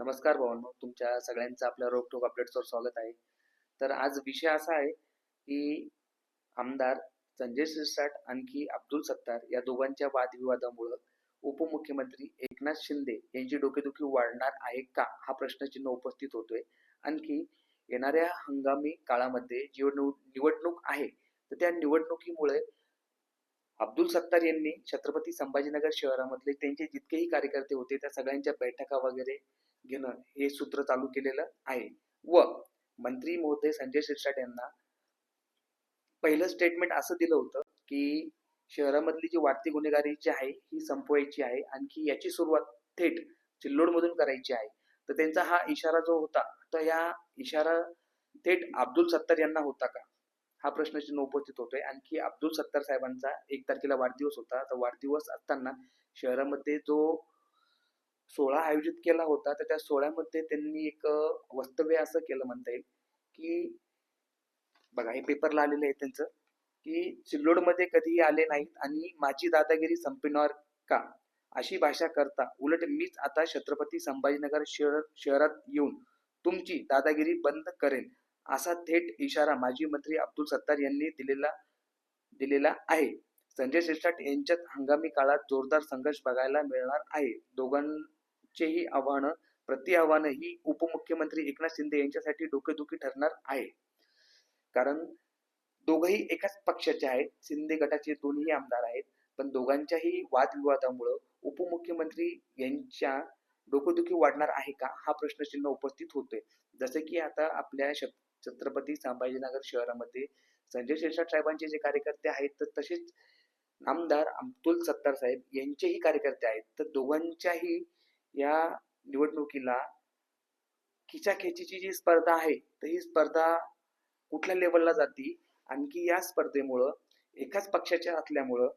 नमस्कार भावांनो तुमच्या सगळ्यांचं आपल्या रोकटोक अपडेट्सवर स्वागत आहे. तर आज विषय असा आहे की आमदार संजय शिरसाट आणखी अब्दुल सत्तार या दोघांच्या वादविवादामुळं उपमुख्यमंत्री एकनाथ शिंदे यांची डोकेदुखी वाढणार आहे का? हा प्रश्नचिन्ह उपस्थित होतोय. आणखी येणाऱ्या हंगामी काळामध्ये जी निवडणूक आहे तर त्या निवडणुकीमुळे अब्दुल सत्तार यांनी छत्रपती संभाजीनगर शहरामधले त्यांचे जितकेही कार्यकर्ते होते त्या सगळ्यांच्या बैठका वगैरे घेणं हे सूत्र चालू केलेलं आहे. व मंत्री महोदय संजय शिरसाट यांना पहिलं स्टेटमेंट असं दिलं होतं की शहरामधली जी वाढती गुन्हेगारी जी आहे ही संपवायची आहे. आणखी याची सुरुवात थेट चिल्लोडमधून करायची आहे. तर त्यांचा हा इशारा जो होता तर या इशारा थेट अब्दुल सत्तार यांना होता का? हा प्रश्नचिन्ह उपस्थित होतोय. आणखी अब्दुल सत्तार साहेबांचा एक तारखेला वाढदिवस होता. तर वाढदिवस असताना शहरामध्ये जो सोहळा आयोजित केला होता. तर त्या सोहळ्यामध्ये त्यांनी एक वक्तव्य असं केलं म्हणता येईल की बघा हे पेपरला आलेलं आहे त्यांचं की सिल्लोडमध्ये कधीही आले नाहीत आणि माझी दादागिरी संपणार का? अशी भाषा करता उलट मीच आता छत्रपती संभाजीनगर शहर शहरात येऊन तुमची दादागिरी बंद करेन असा थेट इशारा माजी मंत्री अब्दुल सत्तार यांनी दिलेला दिलेला आहे. संजय शिरसाट यांच्यात हंगामी काळात जोरदार संघर्ष बघायला मिळणार आहे. दोघां चेही आव्हानं प्रति आव्हानं ही उपमुख्यमंत्री एकनाथ शिंदे यांच्यासाठी डोकेदुखी ठरणार आहे. कारण दोघही एकाच पक्षाचे आहेत शिंदे गटाचे दोन्ही आमदार आहेत पण दोघांच्याही वादविवादामुळं उपमुख्यमंत्री यांच्या डोकेदुखी वाढणार आहे का हा प्रश्नचिन्ह उपस्थित होतोय. जसे की आता आपल्या छ- छत्रपती संभाजीनगर शहरामध्ये संजय शिरसाट साहेबांचे जे कार्यकर्ते आहेत तर तसेच आमदार अब्दुल सत्तार साहेब यांचेही कार्यकर्ते आहेत. तर दोघांच्याही या निवडणुकीला खिचाखेचीची जी स्पर्धा आहे तर ही स्पर्धा कुठल्या लेवलला जाती? आणखी या स्पर्धेमुळं एकाच पक्षाच्या असल्यामुळं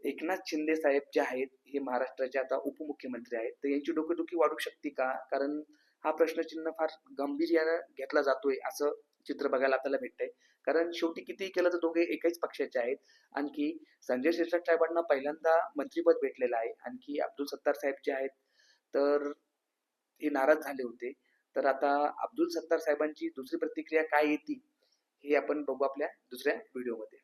एकनाथ शिंदे साहेब जे आहेत हे महाराष्ट्राचे आता उपमुख्यमंत्री आहेत. तर यांची डोकेदुखी वाढू शकते का? कारण हा प्रश्नचिन्ह फार गांभीर्यानं घेतला जातोय असं चित्र बघायला आपल्याला भेटतंय. कारण शेवटी कितीही केलं तर दोघे एकाच पक्षाचे आहेत. आणखी संजय शिरसाट साहेबांना पहिल्यांदा मंत्रीपद भेटलेलं आहे. आणखी अब्दुल सत्तार साहेब जे आहेत तर हे नाराज झाले होते. तर आता अब्दुल सत्तार साहेबांची दुसरी प्रतिक्रिया काय येते हे आपण बघू आपल्या दुसऱ्या व्हिडिओमध्ये